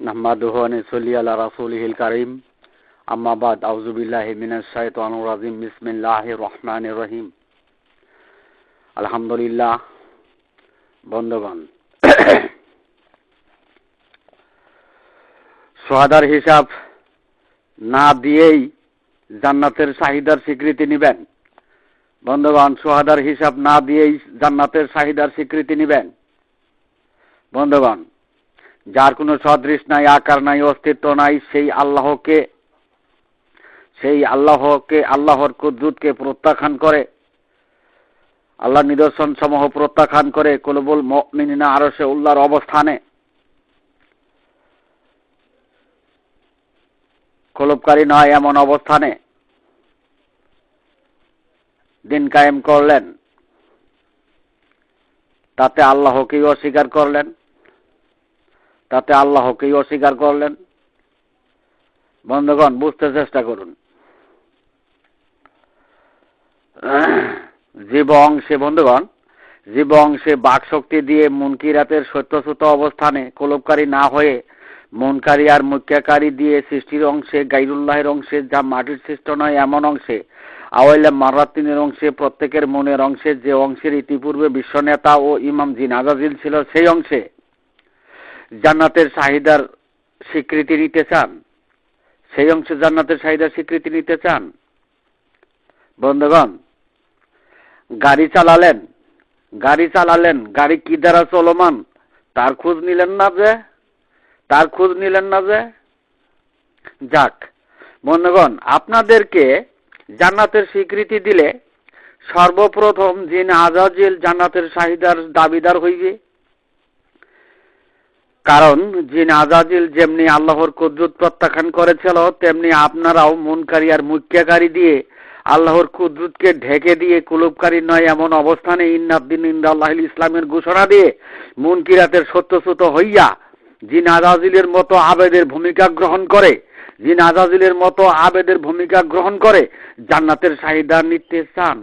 নাহমাদুহ নসলি আলা রাসুলহিল করিম আম্মাবাদ আউজুবিল্লাহ মিনাশাইতানুর রাজিম বিসমিল্লাহ রহমান রহিম আলহামদুলিল্লাহ বন্ধগণ, সোহাদার হিসাব না দিয়েই জান্নাতের চাহিদার স্বীকৃতি নেবেন। বন্ধগণ, সোহাদার হিসাব না দিয়েই জান্নাতের চাহিদার স্বীকৃতি নেবেন। বন্ধগণ যার কোনো সদৃশ নাই, আকার নাই, অস্তিত্ব নাই, সেই আল্লাহকে সেই আল্লাহকে, আল্লাহর কুদ্দুতকে প্রত্যাখ্যান করে, আল্লাহ নিদর্শন সমূহ প্রত্যাখ্যান করে কলবুল মিনা আরও সে উল্লাহর অবস্থানে। কলবকারী নয় এমন অবস্থানে দিন কায়েম করলেন। তাতে আল্লাহকেই অস্বীকার করলেন। তাতে আল্লাহকেই অস্বীকার করলেন। বন্ধুগণ, বুঝতে চেষ্টা করুন। জীব অংশে, বন্ধুগণ, জীব অংশে বাক শক্তি দিয়ে মুনকিরাতের সত্যসূত অবস্থানে কলবকারী না হয়ে মনকারী আর মুখ্যাকারী দিয়ে সৃষ্টির অংশে, গাইরুল্লাহের অংশে, যা মাটির সৃষ্ট নয়, এমন অংশে, আওয়াইলা মারাতিনের অংশে, প্রত্যেকের মনের অংশে, যে অংশের ইতিপূর্বে বিশ্বনেতা ও ইমাম জিন আজাজিল ছিল, সেই অংশে জান্নাতের চাহিদার স্বীকৃতি নিতে চান? সেই অংশে জান্নাতের চাহিদার স্বীকৃতি নিতে চান? বন্ধুগণ, গাড়ি চালালেন। গাড়ি চালালেন। গাড়ি কি দ্বারা চলমান? তার খোঁজ নিলেন না যে? তার খোঁজ নিলেন না যে? যাক, বন্ধুগণ, আপনাদেরকে জান্নাতের স্বীকৃতি দিলে সর্বপ্রথম যিনি আজাজিল জান্নাতের চাহিদার দাবিদার হইবে। কারণ যিনি আজাজিল যেমনি আল্লাহর কুদ্রুত প্রত্যাখ্যান করেছিল, তেমনি আপনারাও মনকারী আর মুখ্যাকারী দিয়ে আল্লাহর কুদ্রুতকে ঢেকে দিয়ে কুলুপকারী নয়, এমন অবস্থানে ইন্নাদ্দিন ইন্দাল্লাহ ইসলামের ঘোষণা দিয়ে মুনকিরাতের সত্যসূত হইয়া যিনি আজাজিলের মতো আবেদের ভূমিকা গ্রহণ করে, যিনি আজাজিলের মতো আবেদের ভূমিকা গ্রহণ করে, জান্নাতের চাহিদা নিতে চান।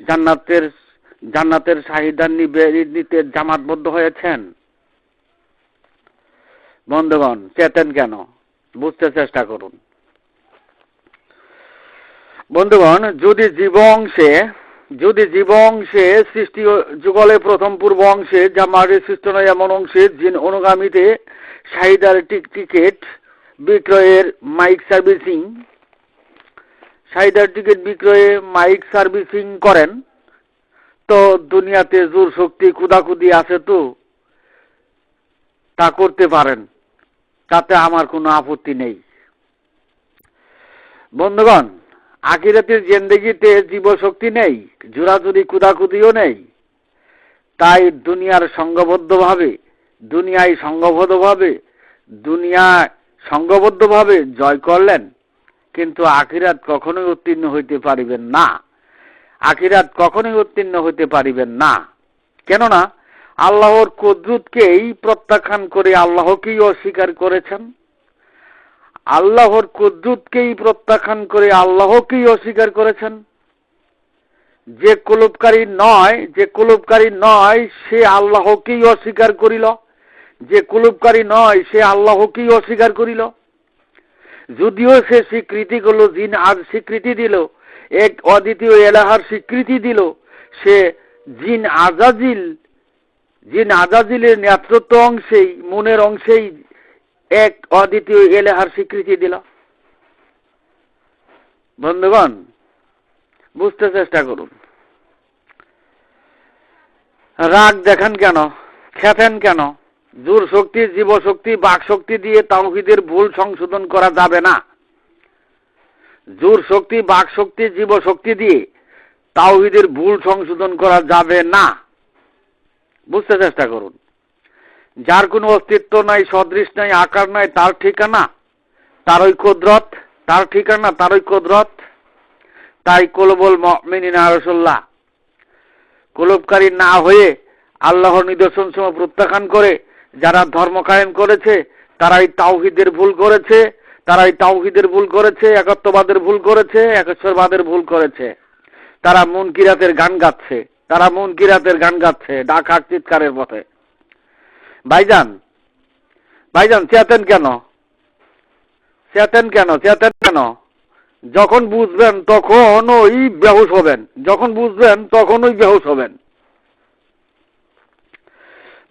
জান্নাতের জান্নাতের চাহিদা নিতে জামাতবদ্ধ হয়েছেন। বন্ধুগণ, চেতেন কেন? বুঝতে চেষ্টা করুন। বন্ধুগণ, যদি জীব অংশে যদি জীব অংশে সৃষ্টি যুগলে প্রথম পূর্ব অংশে যা মাটির সৃষ্ট নয় এমন অংশে, জিন অনুগামীতে চাহিদার টিকিট বিক্রয়ের মাইক সার্ভিসিং চাহিদার টিকিট বিক্রয়ে মাইক সার্ভিসিং করেন, তো দুনিয়াতে জোর শক্তি কুদাকুদি আছে তো, তা করতে পারেন। তাতে আমার কোনো আপত্তি নেই। বন্ধুগণ আকিরাতের জেন্দেগিতে জীবশক্তি নেই, জোরাজুরি কুদাকুদিও নেই। তাই দুনিয়ার সংঘবদ্ধভাবে দুনিয়ায় সংঘবদ্ধভাবে দুনিয়া সংঘবদ্ধভাবে জয় করলেন, কিন্তু আখিরাত কখনোই উত্তীর্ণ হইতে পারিবেন না। আখিরাত কখনোই উত্তীর্ণ হইতে পারিবেন না। কেননা আল্লাহর কদ্রুতকেই প্রত্যাখ্যান করে আল্লাহকেই অস্বীকার করেছেন। আল্লাহর কুদ্দুতকেই প্রত্যাখ্যান করে আল্লাহকেই অস্বীকার করেছেন। যে কুলুপকারী নয়, যে কুলুপকারী নয়, সে আল্লাহকেই অস্বীকার করিল। যে কুলুপকারী নয়, সে আল্লাহকেই অস্বীকার করিল। যদিও সে স্বীকৃতি করল, জিন আজ স্বীকৃতি দিল, এক অদ্বিতীয় এলাহার স্বীকৃতি দিল, সে জিন আজাজিল জিন আজাজিলের নেতৃত্ব অংশেই, মনের অংশেই এক অদ্বিতীয় এলেহার স্বীকৃতি দিল। বন্ধুগণ, বুঝতে চেষ্টা করুন। রাগ দেখেন কেন? খেতেন কেন? জোর শক্তি জীবশক্তি বাক শক্তি দিয়ে তাওহিদের ভুল সংশোধন করা যাবে না। জোর শক্তি, বাক শক্তি জীবশক্তি দিয়ে তাওহিদের ভুল সংশোধন করা যাবে না। বুঝতে চেষ্টা করুন। যার কোনো অস্তিত্ব নাই, সদৃশ নাই, আকার নাই, তার ঠিকানা তার ওই কুদরত, তার ঠিকানা তার ওই কুদরত। তাই কলবল মিনিনা রসল্লাহ কলবকারী না হয়ে আল্লাহর নিদর্শন সময় প্রত্যাখ্যান করে যারা ধর্ম কায়েম করেছে, তারাই তাওহিদের ভুল করেছে, তারাই তাওহিদের ভুল করেছে, একত্ববাদের ভুল করেছে একেশ্বরবাদের ভুল করেছে। তারা মন কিরাতের গান গাচ্ছে। তারা মন কিরাতের গান গাচ্ছে ডাক চিৎকারের পথে। ভাইজান ভাইজান চেতেন কেন? চেতেন কেন? চেতেন কেন? যখন বুঝবেন তখন ওই বেহুশ হবেন। যখন বুঝবেন তখন ওই বেহুশ হবেন।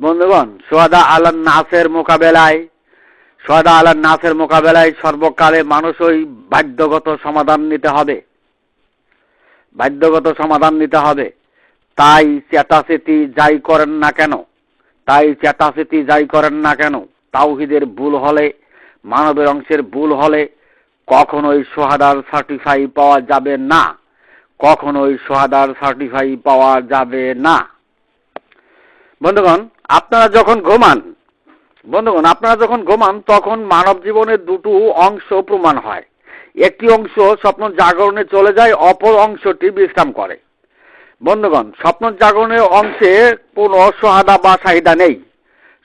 বন্ধুগণ সোহাদা আলান নাসের মোকাবেলায় সোহাদা আলান নাসের মোকাবেলায় সর্বকালে মানুষ ওই বাধ্যগত সমাধান নিতে হবে। বাধ্যগত সমাধান নিতে হবে। তাই চেতাচেতি যাই করেন না কেন? তাই চেতাচেতি যাই করেন না কেন? তাওহিদের ভুল হলে, মানবের অংশের ভুল হলে কখনোই সোহাদার সার্টিফাই পাওয়া যাবে না। কখনোই সোহাদার সার্টিফাই পাওয়া যাবে না। বন্ধুগণ, আপনারা যখন ঘুমান, বন্ধুগণ, আপনারা যখন ঘুমান, তখন মানব জীবনের দুটো অংশ প্রমাণ হয়। একটি অংশ স্বপ্ন জাগরণে চলে যায়, অপর অংশটি বিশ্রাম করে। বন্ধুগণ স্বপ্ন জাগরণের অংশে কোনো সোহাদা বা চাহিদা নেই।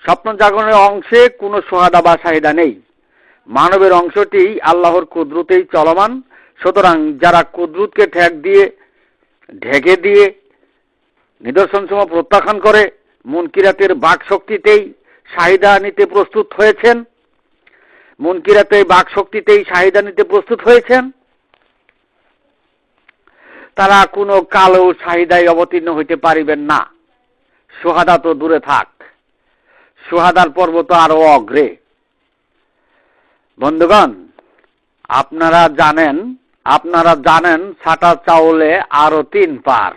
স্বপ্ন জাগরণের অংশে কোনো সোহাদা বা চাহিদা নেই। মানবের অংশটি আল্লাহর কুদরতেই চলমান। সুতরাং যারা কুদরতকে ঠেক দিয়ে, ঢেকে দিয়ে নিদর্শনসমূহ প্রত্যাখ্যান করে, মুনকিরাতের বাক শক্তিতেই চাহিদা নিতে প্রস্তুত হয়েছেন মুনকিরাতে বাক শক্তিতেই চাহিদা নিতে প্রস্তুত হয়েছেন তারা কোনো কালো চাহিদায় অবতীর্ণ হইতে পারিবেন না। সোহাদা তো দূরে থাক। সোহাদার পর্ব তো আরও অগ্রে। বন্ধুগণ, আপনারা জানেন আপনারা জানেন ছাটা চাউলে আরও তিন পার।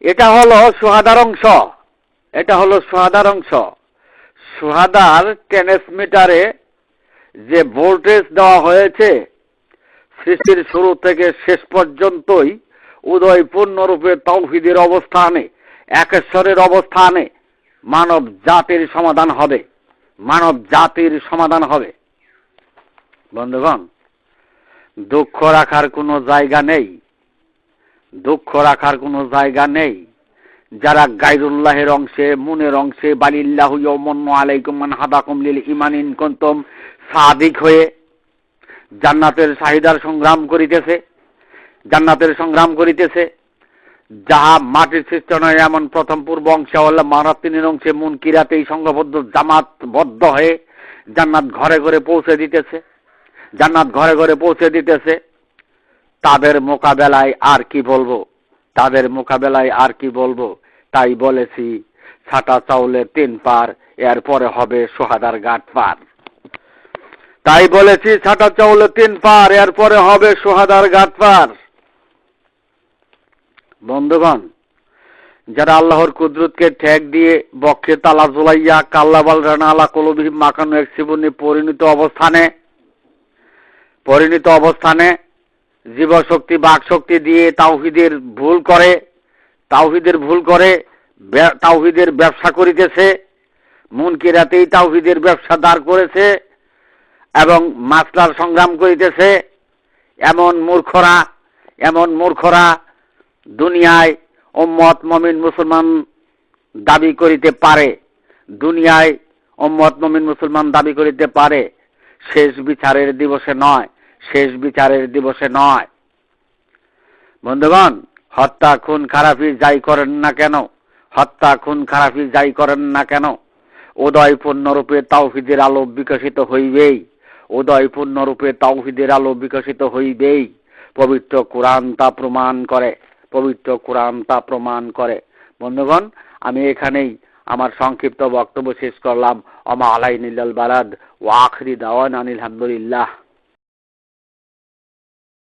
এটা হলো সোহাদার অংশ। এটা হলো সোহাদার অংশ। সোহাদার ট্রান্সমিটারে যে ভোল্টেজ দেওয়া হয়েছে সৃষ্টির শুরু থেকে শেষ পর্যন্তই উদয় পূর্ণরূপে তৌহিদের অবস্থানে, একেশ্বরের অবস্থানে মানব জাতির সমাধান হবে, মানব জাতির সমাধান হবে। বন্ধুগণ, দুঃখ রাখার কোনো জায়গা নেই, দুঃখ রাখার কোনো জায়গা নেই। যারা গাইরুল্লাহের অংশে, মুনের অংশে, বালিল্লাহ আলাইকুম মান হাদাকুম লিল ইমান কন্তম সাদিক হয়ে জান্নাতের চাহিদার সংগ্রাম করিতেছে, জান্নাতের সংগ্রাম করিতেছে। যাহা মাটির সৃষ্ট নয়, এমন প্রথম পূর্ব অংশে আল্লাহ মারাত্তিনের অংশে মন কিরাতেই সংঘবদ্ধ জামাত বদ্ধ হয়ে জান্নাত ঘরে ঘরে পৌঁছে দিতেছে। জান্নাত ঘরে ঘরে পৌঁছে দিতেছে। তাদের মোকাবেলায় আর কি বলব? তাদের মোকাবেলায় আর কি বলব? তাই বলেছি, ছাটা চাউলের তিন পার, এরপরে হবে সোহাদার গাট পার। তাই বলেছি, ছাটা চাউলের তিন পার, এরপরে হবে সোহাদার গাট পার। বন্ধুগণ, যারা আল্লাহর কুদরতকে ঠেক দিয়ে বক্ষে তালা জোলাইয়া কাল্লাবাল রানা আলা কলবি মাকানো এক জীবনে পরিণত অবস্থানে পরিণত অবস্থানে জীবশক্তি, বাকশক্তি দিয়ে তাওহিদের ভুল করে, তাওহিদের ভুল করে তাওহিদের ব্যবসা করিতেছে, মুনকিরাতেই তাওহিদের ব্যবসা দাঁড় করেছে এবং মাসলার সংগ্রাম করিতেছে। এমন মূর্খরা এমন মূর্খরা দুনিয়ায় ওম্মত মমিন মুসলমান দাবি করিতে পারে। দুনিয়ায় ওম্মত মমিন মুসলমান দাবি করিতে পারে। শেষ বিচারের দিবসে নয়, শেষ বিচারের দিবসে নয়। বন্ধুগণ, হত্যা, খুন, খারাপি যাই করেন না কেন? হত্যা, খুন, খারাপি যাই করেন না কেন? উদয় পূর্ণরূপে তাওহিদের আলো বিকশিত হইবেই। উদয় পূর্ণরূপে তাওহিদের আলো বিকশিত হইবেই। পবিত্র কোরআন তা প্রমাণ করে, পবিত্র কোরআন তা প্রমাণ করে। বন্ধুগণ, আমি এখানেই আমার সংক্ষিপ্ত বক্তব্য শেষ করলাম। অমা আলাই বারাদ ওয়াখরি আখরি দাওয়ান আনিল আলহামদুলিল্লাহ